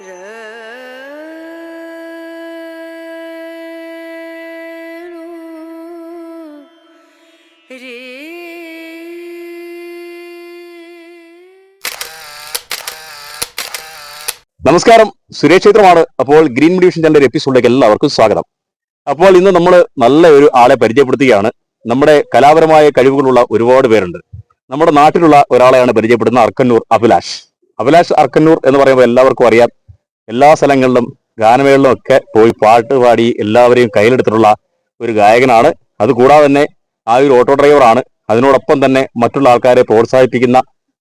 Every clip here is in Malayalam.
നമസ്കാരം. സുരേഷ് ക്ഷേത്രമാണ് അപ്പോൾ ഗ്രീൻ ഡിവിഷൻ ചാനലിന്റെ എപ്പിസോഡിലേക്ക് എല്ലാവർക്കും സ്വാഗതം. അപ്പോൾ ഇന്ന് നമ്മൾ നല്ല ഒരു ആളെ പരിചയപ്പെടുത്തുകയാണ്. നമ്മുടെ കലാപരമായ കഴിവുകളുള്ള ഒരുപാട് പേരുണ്ട്. നമ്മുടെ നാട്ടിലുള്ള ഒരാളെയാണ് പരിചയപ്പെടുന്ന അർക്കന്നൂർ അഭിലാഷ്. അഭിലാഷ് അർക്കന്നൂർ എന്ന് പറയുമ്പോൾ എല്ലാവർക്കും അറിയാം. എല്ലാ സ്ഥലങ്ങളിലും ഗാനമേളിലും ഒക്കെ പോയി പാട്ട് പാടി എല്ലാവരെയും കയ്യിലെടുത്തിട്ടുള്ള ഒരു ഗായകനാണ്. അതുകൂടാതെ തന്നെ ആ ഒരു ഓട്ടോ ഡ്രൈവറാണ് അതിനോടൊപ്പം തന്നെ മറ്റുള്ള ആൾക്കാരെ പ്രോത്സാഹിപ്പിക്കുന്ന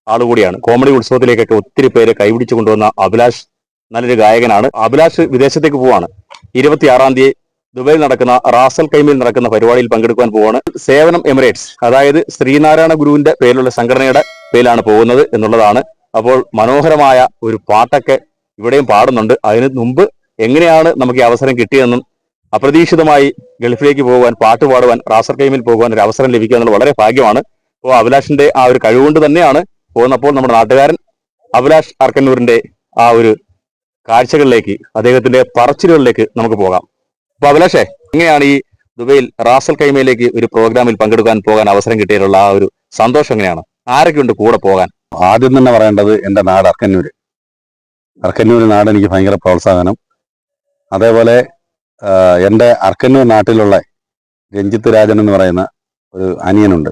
ആളുകൂടിയാണ് കോമഡി ഉത്സവത്തിലേക്കൊക്കെ ഒത്തിരി പേരെ കൈപിടിച്ചു കൊണ്ടുവന്ന അഭിലാഷ് നല്ലൊരു ഗായകനാണ്. അഭിലാഷ് വിദേശത്തേക്ക് പോവാണ്. ഇരുപത്തിയാറാം തീയതി ദുബൈയിൽ നടക്കുന്ന റാസൽ കൈമിൽ നടക്കുന്ന പരിപാടിയിൽ പങ്കെടുക്കാൻ പോവാണ്. സേവനം എമിറേറ്റ്സ് അതായത് ശ്രീനാരായണ ഗുരുവിന്റെ പേരിലുള്ള സംഘടനയുടെ പേരിലാണ് പോകുന്നത് എന്നുള്ളതാണ്. അപ്പോൾ മനോഹരമായ ഒരു പാട്ടൊക്കെ ഇവിടെയും പാടുന്നുണ്ട്. അതിന് മുമ്പ് എങ്ങനെയാണ് നമുക്ക് ഈ അവസരം കിട്ടിയതെന്നും അപ്രതീക്ഷിതമായി ഗൾഫിലേക്ക് പോകുവാൻ പാട്ട് പാടുവാൻ റാസർ കൈമിൽ പോകുവാൻ ഒരു അവസരം ലഭിക്കുക എന്നുള്ളത് വളരെ ഭാഗ്യമാണ്. അപ്പോൾ അഭിലാഷിന്റെ ആ ഒരു കഴിവുകൊണ്ട് തന്നെയാണ് പോകുന്നപ്പോൾ നമ്മുടെ നാട്ടുകാരൻ അഭിലാഷ് അർക്കന്നൂരിന്റെ ആ ഒരു കാഴ്ചകളിലേക്ക് അദ്ദേഹത്തിന്റെ പറച്ചിലുകളിലേക്ക് നമുക്ക് പോകാം. അപ്പൊ അഭിലാഷേ എങ്ങനെയാണ് ഈ ദുബൈയിൽ റാസൽ കൈമയിലേക്ക് ഒരു പ്രോഗ്രാമിൽ പങ്കെടുക്കാൻ പോകാൻ അവസരം കിട്ടിയിട്ടുള്ള ആ ഒരു സന്തോഷം എങ്ങനെയാണ്? ആരൊക്കെയുണ്ട് കൂടെ പോകാൻ? ആദ്യം തന്നെ പറയേണ്ടത് എന്റെ നാട് അർക്കന്നൂര്. അർക്കന്നൂർ നാട് എനിക്ക് ഭയങ്കര പ്രോത്സാഹനം. അതേപോലെ എന്റെ അർക്കന്നൂർ നാട്ടിലുള്ള രഞ്ജിത്ത് രാജൻ എന്ന് പറയുന്ന ഒരു അനിയനുണ്ട്.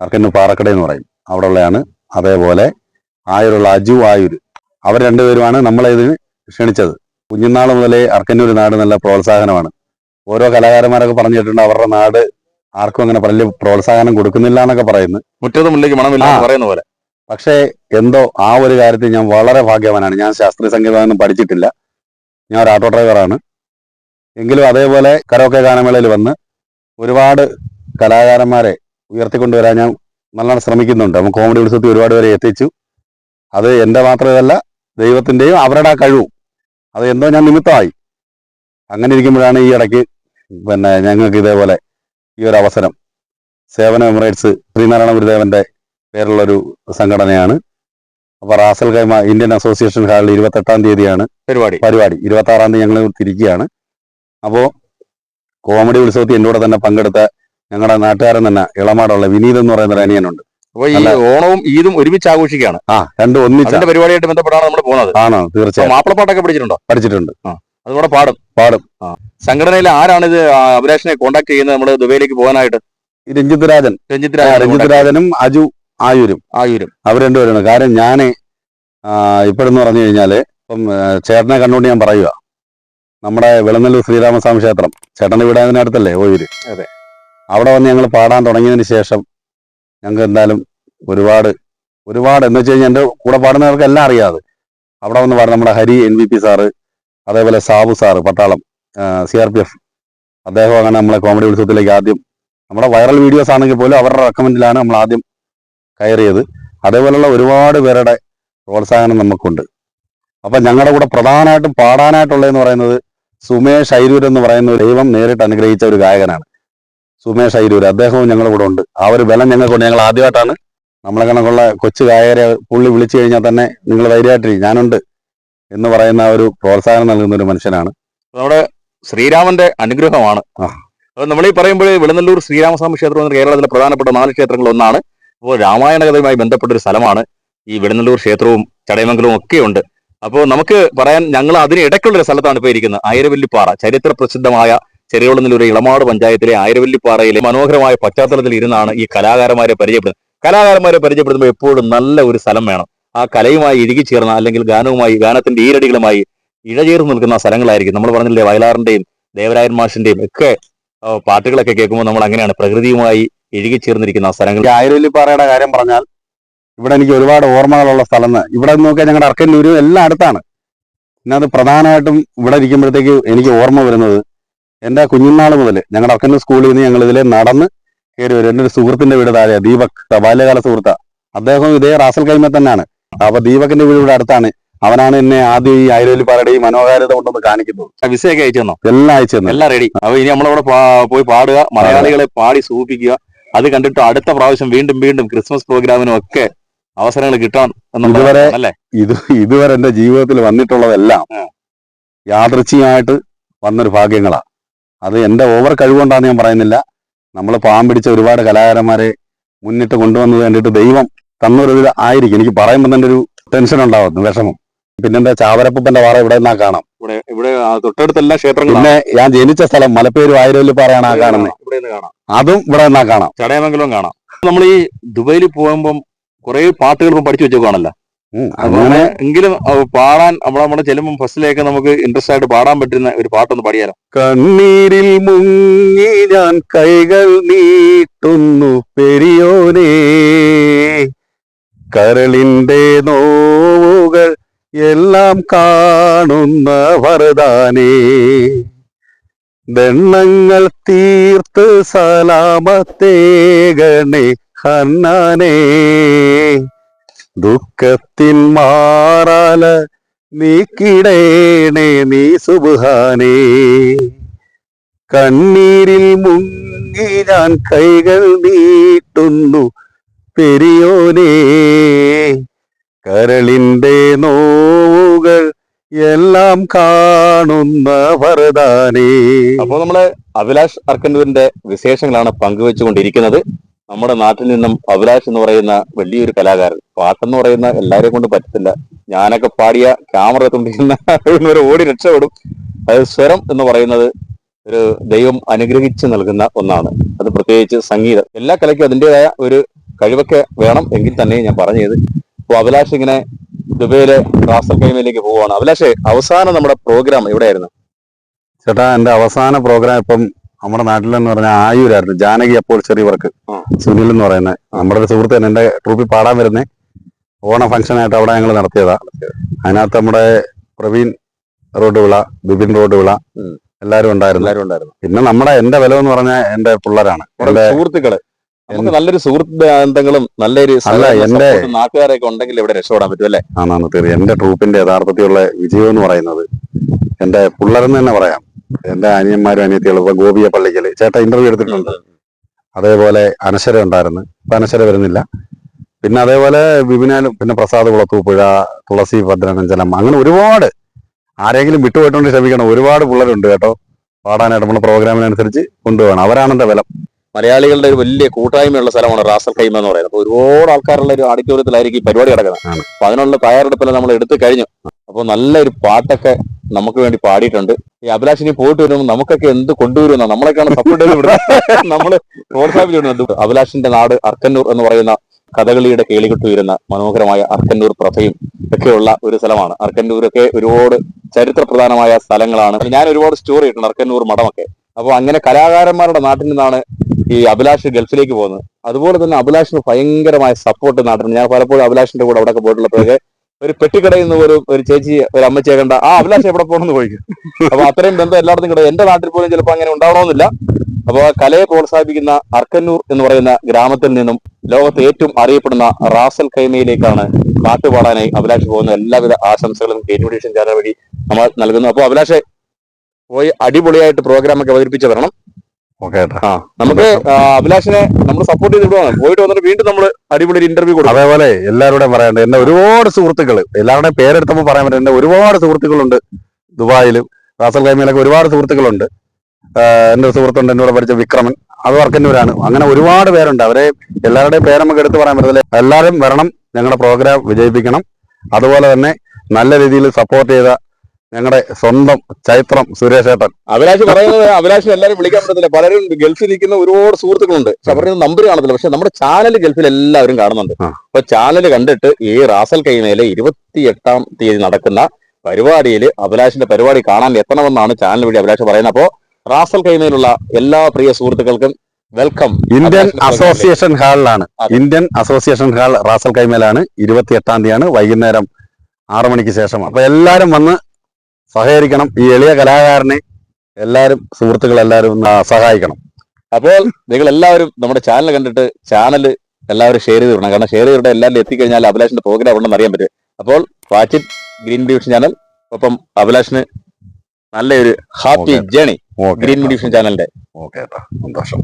അർക്കന്നൂർ പാറക്കട എന്ന് പറയും. അവിടെ ഉള്ളതാണ് അതേപോലെ ആയൂരുള്ള അജു ആയൂർ അവർ രണ്ടുപേരുമാണ് നമ്മളെ ഇതിന് ക്ഷണിച്ചത്. കുഞ്ഞുനാൾ മുതലേ അർക്കന്നൂർ നാട് നല്ല പ്രോത്സാഹനമാണ്. ഓരോ കലാകാരന്മാരൊക്കെ പറഞ്ഞിട്ടുണ്ട് അവരുടെ നാട് ആർക്കും അങ്ങനെ വലിയ പ്രോത്സാഹനം കൊടുക്കുന്നില്ല എന്നൊക്കെ പറയുന്നു. മുറ്റത്ത് മുല്ലേക്ക് മണമില്ല പറയുന്ന പോലെ. പക്ഷേ എന്തോ ആ ഒരു കാര്യത്തിൽ ഞാൻ വളരെ ഭാഗ്യവാനാണ്. ഞാൻ ശാസ്ത്രീയ സംഗീതമൊന്നും പഠിച്ചിട്ടില്ല. ഞാൻ ഒരു ഓട്ടോ ഡ്രൈവറാണ് എങ്കിലും അതേപോലെ കരോക്കെ ഗാനമേളയിൽ വന്ന് ഒരുപാട് കലാകാരന്മാരെ ഉയർത്തിക്കൊണ്ടുവരാൻ ഞാൻ നല്ലോണം ശ്രമിക്കുന്നുണ്ട്. നമുക്ക് കോമഡി ഉത്സവത്തിൽ ഒരുപാട് പേരെ എത്തിച്ചു. അത് എന്റെ മാത്രമല്ല ദൈവത്തിന്റെയും അവരുടെ കഴിവും. അത് എന്തോ ഞാൻ നിമിത്തമായി. അങ്ങനെ ഇരിക്കുമ്പോഴാണ് ഈ ഇടയ്ക്ക് പിന്നെ ഞങ്ങൾക്ക് ഇതേപോലെ ഈ ഒരു അവസരം. സേവന എമിറേറ്റ്സ് ശ്രീനാരായണ ഗുരുദേവന്റെ പേരുള്ളൊരു സംഘടനയാണ്. അപ്പൊ റാസൽ കൈമ ഇന്ത്യൻ അസോസിയേഷൻ ഹാളിൽ ഇരുപത്തെട്ടാം തീയതിയാണ് പരിപാടി. പരിപാടി. ഇരുപത്തി ആറാം തീയതി ഞങ്ങൾ തിരിക്കുകയാണ്. അപ്പോ കോമഡി ഉത്സവത്തിൽ എന്റെ കൂടെ തന്നെ പങ്കെടുത്ത ഞങ്ങളുടെ നാട്ടുകാരൻ തന്നെ ഇളമാടുള്ള വിനീത് എന്ന് പറയുന്ന ഒരു അനിയനുണ്ട്. അപ്പൊ ഈ ഓണവും ഈദും ഒരുമിച്ച് ആഘോഷിക്കുകയാണ്. ആ രണ്ടും ഒന്നിച്ച്. പരിപാടിയായിട്ട് ബന്ധപ്പെട്ടാണ് നമ്മൾ പോകുന്നത് ആണോ തീർച്ചയായും. മാപ്പിളപ്പാട്ടൊക്കെ പഠിച്ചിട്ടുണ്ടോ? പഠിച്ചിട്ടുണ്ട്. അതുകൂടെ പാടും. പാടും. സംഘടനയിൽ ആരാണ് ഇത് അഭിലാഷിനെ കോൺടാക്ട് ചെയ്യുന്നത് നമ്മൾ ദുബൈയിലേക്ക് പോകാനായിട്ട്? രഞ്ജിത് രഞ്ജിത്ത് രാജൻ. രഞ്ജിത് രാജൻ രഞ്ജിത് രാജനും അജു ആയൂരും. ആയൂരും. അവർ രണ്ടുപേരാണ്. കാര്യം ഞാൻ ഇപ്പോഴെന്ന് പറഞ്ഞു കഴിഞ്ഞാൽ ഇപ്പം ചേട്ടനെ കണ്ടുകൊണ്ട് ഞാൻ പറയുക നമ്മുടെ വെളുന്നല്ലൂർ ശ്രീരാമസ്വാമി ക്ഷേത്രം. ചേട്ടന്റെ വീട് അതിനടുത്തല്ലേ ഓയൂര്? അതെ. അവിടെ വന്ന് ഞങ്ങൾ പാടാൻ തുടങ്ങിയതിന് ശേഷം ഞങ്ങൾക്ക് എന്തായാലും ഒരുപാട് ഒരുപാട് എന്ന് വെച്ച് കഴിഞ്ഞാൽ എന്റെ കൂടെ പാടുന്നവർക്ക് എല്ലാം അറിയാതെ അവിടെ വന്ന് പാടുന്ന നമ്മുടെ Hari N V P sir അതേപോലെ സാബു സാറ് പട്ടാളം സി ആർ പി എഫ്. അദ്ദേഹം അങ്ങനെ നമ്മളെ കോമഡി ഉത്സവത്തിലേക്ക് ആദ്യം നമ്മുടെ വൈറൽ വീഡിയോസ് ആണെങ്കിൽ പോലും അവരുടെ റെക്കമെൻഡിലാണ് നമ്മൾ ആദ്യം കയറിയത്. അതേപോലെയുള്ള ഒരുപാട് പേരുടെ പ്രോത്സാഹനം നമുക്കുണ്ട്. അപ്പൊ ഞങ്ങളുടെ കൂടെ പ്രധാനമായിട്ടും പാടാനായിട്ടുള്ളതെന്ന് പറയുന്നത് സുമേഷ് ഐരൂർ എന്ന് പറയുന്ന ദൈവം നേരിട്ട് അനുഗ്രഹിച്ച ഒരു ഗായകനാണ്. സുമേഷ് ഐരൂർ അദ്ദേഹവും ഞങ്ങളുടെ കൂടെ ഉണ്ട്. ആ ഒരു ബലം ഞങ്ങൾക്കുണ്ട്. ഞങ്ങൾ ആദ്യമായിട്ടാണ് നമ്മളെ കണക്കുള്ള കൊച്ചു ഗായകരെ പുള്ളി വിളിച്ചു കഴിഞ്ഞാൽ തന്നെ നിങ്ങൾ ധൈര്യമായിട്ടിരിക്കും ഞാനുണ്ട് എന്ന് പറയുന്ന ഒരു പ്രോത്സാഹനം നൽകുന്ന ഒരു മനുഷ്യനാണ്. നമ്മുടെ ശ്രീരാമന്റെ അനുഗ്രഹമാണ്. നമ്മൾ ഈ പറയുമ്പോൾ വെളുന്നല്ലൂർ ശ്രീരാമസ്വാമി ക്ഷേത്രം കേരളത്തിലെ പ്രധാനപ്പെട്ട നാല് ക്ഷേത്രങ്ങളിൽ ഒന്നാണ്. അപ്പോൾ രാമായണ കഥയുമായി ബന്ധപ്പെട്ടൊരു സ്ഥലമാണ് ഈ വെളുന്നല്ലൂർ ക്ഷേത്രവും ചടയമംഗലവും ഒക്കെ ഉണ്ട് അപ്പോൾ നമുക്ക് പറയാൻ ഞങ്ങൾ അതിന് ഇടയ്ക്കുള്ള ഒരു സ്ഥലത്താണ് ഇപ്പോൾ ഇരിക്കുന്നത്. ആയിരവല്ലിപ്പാറ. ചരിത്ര പ്രസിദ്ധമായ ചെറിയോളന്നല്ലൂർ ഇളമാട് പഞ്ചായത്തിലെ ആയിരവല്ലിപ്പാറയിലെ മനോഹരമായ പശ്ചാത്തലത്തിൽ ഇരുന്നാണ് ഈ കലാകാരന്മാരെ പരിചയപ്പെടുന്നത്. കലാകാരന്മാരെ പരിചയപ്പെടുത്തുമ്പോൾ എപ്പോഴും നല്ല ഒരു സ്ഥലം വേണം. ആ കലയുമായി ഇഴുകിച്ചേർന്ന അല്ലെങ്കിൽ ഗാനവുമായി ഗാനത്തിന്റെ ഈരടികളുമായി ഇഴചേർന്ന് നിൽക്കുന്ന സ്ഥലങ്ങളായിരിക്കും. നമ്മൾ പറഞ്ഞില്ലേ വയലാറിന്റെയും ദേവരായൻ മാഷിന്റെയും ഒക്കെ പാട്ടുകളൊക്കെ കേൾക്കുമ്പോൾ നമ്മൾ അങ്ങനെയാണ്. പ്രകൃതിയുമായി ഇഴുകിച്ചേർന്നിരിക്കുന്ന സ്ഥലങ്ങൾ. ഈ പാറയുടെ കാര്യം പറഞ്ഞാൽ ഇവിടെ എനിക്ക് ഒരുപാട് ഓർമ്മകളുള്ള സ്ഥലം ഇവിടെ നോക്കിയാൽ ഞങ്ങളുടെ അർക്കന്നൂരും എല്ലാം അടുത്താണ്. പിന്നെ അത് പ്രധാനമായിട്ടും ഇവിടെ ഇരിക്കുമ്പോഴത്തേക്ക് എനിക്ക് ഓർമ്മ വരുന്നത് എന്റെ കുഞ്ഞുനാൾ മുതൽ ഞങ്ങളുടെ അർക്കന്നൂർ സ്കൂളിൽ നിന്ന് ഞങ്ങൾ ഇതിലെ നടന്ന് കയറി വരും. എന്റെ ഒരു സുഹൃത്തിന്റെ വീട് താഴെ ദീപക് ബാല്യകാല സുഹൃത്ത. അദ്ദേഹം ഇതേ റാസൽ കൈമ തന്നെയാണ്. അപ്പൊ ദീപകിന്റെ വീട് ഇവിടെ അടുത്താണ്. അവനാണ് എന്നെ ആദ്യം ഈ ആയിരവല്ലിപ്പാറയുടെ ഈ മനോഹാരിത കൊണ്ടൊന്ന് കാണിക്കുന്നത്. വിസയൊക്കെ അയച്ചു തന്നോ? എല്ലാം അയച്ചു തന്നെ. എല്ലാം റെഡി അപ്പൊ ഇനി നമ്മളവിടെ പോയി പാടുക മലയാളികളെ പാടി സൂചിപ്പിക്കുക അത് കണ്ടിട്ട് അടുത്ത പ്രാവശ്യം വീണ്ടും വീണ്ടും ക്രിസ്മസ് പ്രോഗ്രാമിനും ഒക്കെ അവസരങ്ങൾ കിട്ടാൻ ഇതുവരെ- അല്ലേ? ഇത് ഇതുവരെ എന്റെ ജീവിതത്തിൽ വന്നിട്ടുള്ളതെല്ലാം. യാദൃച്ഛികമായിട്ട് വന്നൊരു ഭാഗ്യങ്ങളാ. അത് എന്റെ ഓവർ കഴിവുകൊണ്ടാന്ന് ഞാൻ പറയുന്നില്ല. നമ്മൾ പാവം പിടിച്ച ഒരുപാട് കലാകാരന്മാരെ മുന്നിട്ട് കൊണ്ടുവന്നത് കണ്ടിട്ട് ദൈവം തന്നൊരു ഇത് ആയിരിക്കും. എനിക്ക് പറയുമ്പോൾ തന്നെ ഒരു ടെൻഷൻ ഉണ്ടാവുന്നു വിഷമം. പിന്നെ എന്താ ചാവരപ്പന്റെ വാറ ഇവിടെ നിന്നാ കാണാം. ഇവിടെ ഇവിടെ തൊട്ടടുത്തെല്ലാം ക്ഷേത്രങ്ങൾ പിന്നെ ഞാൻ ജനിച്ച സ്ഥലം മലപ്പേര് ആയിരവല്ലിപ്പാറയാണ് ആ കാണുന്നത് ഇവിടെ കാണാം. അതും ഇവിടെ നിന്നാ കാണാം. ചടയമംഗലവും കാണാം. നമ്മൾ ഈ ദുബൈയിൽ പോകുമ്പം കുറെ പാട്ടുകൾ ഇപ്പം പഠിച്ചു വെച്ചേക്കാണല്ലോ അങ്ങനെ എങ്കിലും പാടാൻ നമ്മളെ നമ്മുടെ ചെല്ലുമ്പോൾ ഫസ്റ്റിലേക്ക് നമുക്ക് ഇൻട്രസ്റ്റ് ആയിട്ട് പാടാൻ പറ്റുന്ന ഒരു പാട്ടൊന്ന് പാടിയാലോ. കണ്ണീരിൽ മുങ്ങി ഞാൻ കൈകൾ നീട്ടുന്നു പെരിയോനേ. കരളിന്റെ നോവുകൾ എല്ലാം കാണുന്ന വരദാനേ. ദണ്ണങ്ങൾ തീർത്ത് സലാമത്തേകണേ ഹന്നാനേ. ദുഃഖത്തിൻ മാറാല നീക്കിടേണേ നീ സുബുഹാനേ. കണ്ണീരിൽ മുങ്ങി ഞാൻ കൈകൾ നീട്ടുന്നു പെരിയോനേ. കരളിന്റെ നോവുകൾ എല്ലാം കാണുന്ന വരദാനേ അപ്പൊ നമ്മൾ അഭിലാഷ് അർക്കന്നൂരിന്റെ വിശേഷങ്ങളാണ് പങ്കുവെച്ചുകൊണ്ടിരിക്കുന്നത്. നമ്മുടെ നാട്ടിൽ നിന്നും അഭിലാഷ് എന്ന് പറയുന്ന വലിയൊരു കലാകാരൻ പാട്ടെന്ന് പറയുന്ന എല്ലാരെയും കൊണ്ട് പറ്റത്തില്ല. ഞാനൊക്കെ പാടിയ ക്യാമറ തുണ്ടിക്കുന്ന ഒരു ഓടി രക്ഷപ്പെടും. അത് സ്വരം എന്ന് പറയുന്നത് ഒരു ദൈവം അനുഗ്രഹിച്ച് നൽകുന്ന ഒന്നാണ്. അത് പ്രത്യേകിച്ച് സംഗീതം. എല്ലാ കലയ്ക്കും അതിന്റെതായ ഒരു കഴിവൊക്കെ വേണം എങ്കിൽ തന്നെ ഞാൻ പറഞ്ഞത്. അപ്പൊ അഭിലാഷ് ഇങ്ങനെ ദുബൈയിലെ റാസൽ കൈമയിലേക്ക് പോവുകയാണ്. അഭിലാഷേ അവസാനം നമ്മുടെ പ്രോഗ്രാം എവിടെയായിരുന്നു? ചേട്ടാ എന്റെ അവസാന പ്രോഗ്രാം ഇപ്പം നമ്മുടെ നാട്ടിലെന്ന് പറഞ്ഞാൽ ആയൂരായിരുന്നു. ജാനകി അപ്പോൾ ചെറിയ വർക്ക്. സുനിൽ എന്ന് പറയുന്നത് നമ്മുടെ ഒരു സുഹൃത്ത് തന്നെ എന്റെ ട്രൂപ്പിൽ പാടാൻ വരുന്നേ. ഓണ ഫംഗ്ഷൻ ആയിട്ട് അവിടെ ഞങ്ങൾ നടത്തിയതാ. അതിനകത്ത് നമ്മുടെ പ്രവീൺ റോഡ് വിള ബിപിൻ റോഡ് വിള ഉം. എല്ലാരും ഉണ്ടായിരുന്നു. എല്ലാവരും ഉണ്ടായിരുന്നു. പിന്നെ നമ്മുടെ എന്റെ ബലം എന്ന് പറഞ്ഞാൽ എന്റെ പിള്ളേരാണ്. സുഹൃത്തുക്കൾ. നമുക്ക് നല്ലൊരു സുഹൃത്ത് ബന്ധങ്ങളും നല്ലൊരു എന്റെ- നാട്ടുകാരൊക്കെ ഉണ്ടെങ്കിൽ ഇവിടെ രക്ഷപ്പെടാൻ പറ്റും അല്ലെ ആണെന്ന് തീർച്ചയായും. എന്റെ ട്രൂപ്പിന്റെ യഥാർത്ഥത്തിലുള്ള വിജയം എന്ന് പറയുന്നത് എന്റെ പിള്ളേരെന്ന് തന്നെ പറയാം. എന്റെ അനിയന്മാരും അനിയത്തികളും ഇപ്പൊ ഗോപിയ പള്ളിക്കൽ ചേട്ടാ ഇന്റർവ്യൂ എടുത്തിട്ടുണ്ട്. അതേപോലെ അനശ്വര ഉണ്ടായിരുന്നു. ഇപ്പൊ അനശ്വര വരുന്നില്ല. പിന്നെ അതേപോലെ വിപിനാലും പിന്നെ പ്രസാദ് കുളത്തൂപ്പുഴ തുളസി ഭദ്രനഞ്ചലം അങ്ങനെ ഒരുപാട് ആരെങ്കിലും വിട്ടുപോയിട്ടുണ്ട് ക്ഷമിക്കണം. ഒരുപാട് പിള്ളേരുണ്ട് കേട്ടോ. പാടാനായിട്ട് നമ്മുടെ പ്രോഗ്രാമിനനുസരിച്ച് കൊണ്ടുപോകണം അവരാണെന്റെ ബലം. മലയാളികളുടെ ഒരു വലിയ കൂട്ടായ്മയുള്ള സ്ഥലമാണ് റാസൽ കൈമ എന്ന് പറയുന്നത്. അപ്പൊ ഒരുപാട് ആൾക്കാരുള്ള ഒരു ഓഡിറ്റോറിയത്തിലായിരിക്കും ഈ പരിപാടി നടക്കുന്നത്. ആണ്. അപ്പൊ അതിനുള്ള തയ്യാറെടുപ്പെല്ലാം നമ്മൾ എടുത്തു കഴിഞ്ഞു. അപ്പൊ നല്ലൊരു പാട്ടൊക്കെ നമുക്ക് വേണ്ടി പാടിയിട്ടുണ്ട്. ഈ അഭിലാഷിനി പോയിട്ട് വരുമ്പോൾ നമുക്കൊക്കെ എന്ത് കൊണ്ടുവരുന്ന നമ്മളൊക്കെയാണ് സപ്പോർട്ട് ചെയ്ത് വിടുന്നത്. നമ്മൾ പ്രോത്സാഹിപ്പിച്ചിട്ടുണ്ട് അഭിലാഷിന്റെ നാട് അർക്കന്നൂർ എന്ന് പറയുന്ന കഥകളിയുടെ കേളികൊട്ട് വരുന്ന മനോഹരമായ അർക്കന്നൂർ പ്രഥയും ഒക്കെയുള്ള ഒരു സ്ഥലമാണ്. അർക്കന്നൂരൊക്കെ ഒരുപാട് ചരിത്ര പ്രധാനമായ സ്ഥലങ്ങളാണ്. ഞാൻ ഒരുപാട് സ്റ്റോറി ഇട്ടുണ്ട് അർക്കന്നൂർ മഠമൊക്കെ. അപ്പോൾ അങ്ങനെ കലാകാരന്മാരുടെ നാട്ടിൽ നിന്നാണ് ഈ അഭിലാഷ് ഗൾഫിലേക്ക് പോകുന്നത്. അതുപോലെ തന്നെ അഭിലാഷിന് ഭയങ്കരമായ സപ്പോർട്ട് നാട്ടിൽ ഞാൻ പലപ്പോഴും അഭിലാഷിന്റെ കൂടെ അവിടെ പോയിട്ടുള്ളപ്പോഴൊക്കെ ഒരു പെട്ടിക്കടയിൽ നിന്ന് ഒരു ഒരു ചേച്ചി ഒരു അമ്മച്ചിയെ കണ്ട ആ അഭിലാഷ് എവിടെ പോകണമെന്ന് ചോദിക്കും. അപ്പൊ അത്രയും ബന്ധം എല്ലായിടത്തും കിട്ടും എന്റെ നാട്ടിൽ പോലും ചിലപ്പോൾ അങ്ങനെ ഉണ്ടാവണമെന്നില്ല. അപ്പോൾ കലയെ പ്രോത്സാഹിപ്പിക്കുന്ന അർക്കന്നൂർ എന്ന് പറയുന്ന ഗ്രാമത്തിൽ നിന്നും ലോകത്ത് ഏറ്റവും അറിയപ്പെടുന്ന റാസൽ കൈമയിലേക്കാണ് പാട്ട് പാടാനായി അഭിലാഷ് പോകുന്ന എല്ലാവിധ ആശംസകളും കേറ്റുവിഡീഷൻ ചാനൽ വഴി നമ്മൾ നൽകുന്നു. അപ്പോൾ അഭിലാഷെ പോയി അടിപൊളിയായിട്ട് പ്രോഗ്രാം ഒക്കെ അവതരിപ്പിച്ച് തരണം. ഓക്കെ ആ നമുക്ക് അഭിലാഷിനെ നമ്മൾ സപ്പോർട്ട് ചെയ്ത് വിടുവാണ്. പോയിട്ട് വന്നിട്ട് വീണ്ടും നമ്മൾ അടിപൊളി ഇന്റർവ്യൂ കൊടുക്കും. അതേപോലെ എല്ലാവരുടെയും പറയാണ്ട് എന്നെ ഒരുപാട് സുഹൃത്തുക്കൾ എല്ലാവരുടെയും പേരെടുത്തപ്പോൾ പറയാൻ പറ്റും. എന്റെ ഒരുപാട് സുഹൃത്തുക്കളുണ്ട് ദുബായിലും റാസൽ കൈമയിലൊക്കെ ഒരുപാട് സുഹൃത്തുക്കളുണ്ട്. എന്റെ ഒരു സുഹൃത്തുണ്ട് എന്നോട് പഠിച്ച വിക്രമൻ അത് വർക്കന്നൂരാണ്. അങ്ങനെ ഒരുപാട് പേരുണ്ട്. അവരെ എല്ലാവരുടെയും പേര് നമുക്ക് എടുത്ത് പറയാൻ പറ്റത്തില്ല. എല്ലാവരും വരണം ഞങ്ങളുടെ പ്രോഗ്രാം വിജയിപ്പിക്കണം. അതുപോലെ തന്നെ നല്ല രീതിയിൽ സപ്പോർട്ട് ചെയ്ത ഞങ്ങളുടെ സ്വന്തം ചൈത്രം സുരേഷേട്ടൻ. അഭിലാഷ് പറയുന്നത് അഭിലാഷിനെ എല്ലാവരും വിളിക്കാൻ പറ്റത്തില്ല. പലരും ഗൾഫിൽ നിൽക്കുന്ന ഒരുപാട് സുഹൃത്തുക്കളുണ്ട്. പക്ഷെ അവരുടെ നമ്പർ കാണത്തില്ല. പക്ഷെ നമ്മുടെ ചാനൽ ഗൾഫിൽ എല്ലാവരും കാണുന്നുണ്ട്. അപ്പൊ ചാനൽ കണ്ടിട്ട് ഈ റാസൽ കൈമേലെ ഇരുപത്തി എട്ടാം തീയതി നടക്കുന്ന പരിപാടിയിൽ അഭിലാഷിന്റെ പരിപാടി കാണാൻ എത്തണമെന്നാണ് ചാനൽ വഴി അഭിലാഷ് പറയുന്നത്. അപ്പോ റാസൽ കൈമേലുള്ള എല്ലാ പ്രിയ സുഹൃത്തുക്കൾക്കും വെൽക്കം. ഇന്ത്യൻ അസോസിയേഷൻ ഹാളിലാണ്. ഇന്ത്യൻ അസോസിയേഷൻ ഹാൾ റാസൽ കൈമേലാണ്. ഇരുപത്തി എട്ടാം തീയതിയാണ് വൈകുന്നേരം ആറു മണിക്ക് ശേഷം. അപ്പൊ എല്ലാരും വന്ന് സഹകരിക്കണം. ഈ എളിയ കലാകാരനെ എല്ലാവരും സുഹൃത്തുക്കൾ എല്ലാവരും ഒന്ന് സഹായിക്കണം. അപ്പോൾ നിങ്ങൾ എല്ലാവരും നമ്മുടെ ചാനൽ കണ്ടിട്ട് ചാനൽ എല്ലാവരും ഷെയർ ചെയ്ത് വിടണം. കാരണം ഷെയർ ചെയ്തിട്ട് എല്ലാവരും എത്തിക്കഴിഞ്ഞാൽ അഭിലാഷിന്റെ പ്രോഗ്രാം ഉണ്ടെന്ന് അറിയാൻ പറ്റും. അപ്പോൾ watch it green division channel ഒപ്പം അഭിലാഷിന് നല്ലൊരു ഹാപ്പി. ജേണി ഗ്രീൻ ഡിവിഷൻ ചാനലിന്റെ ഓക്കെ സന്തോഷം.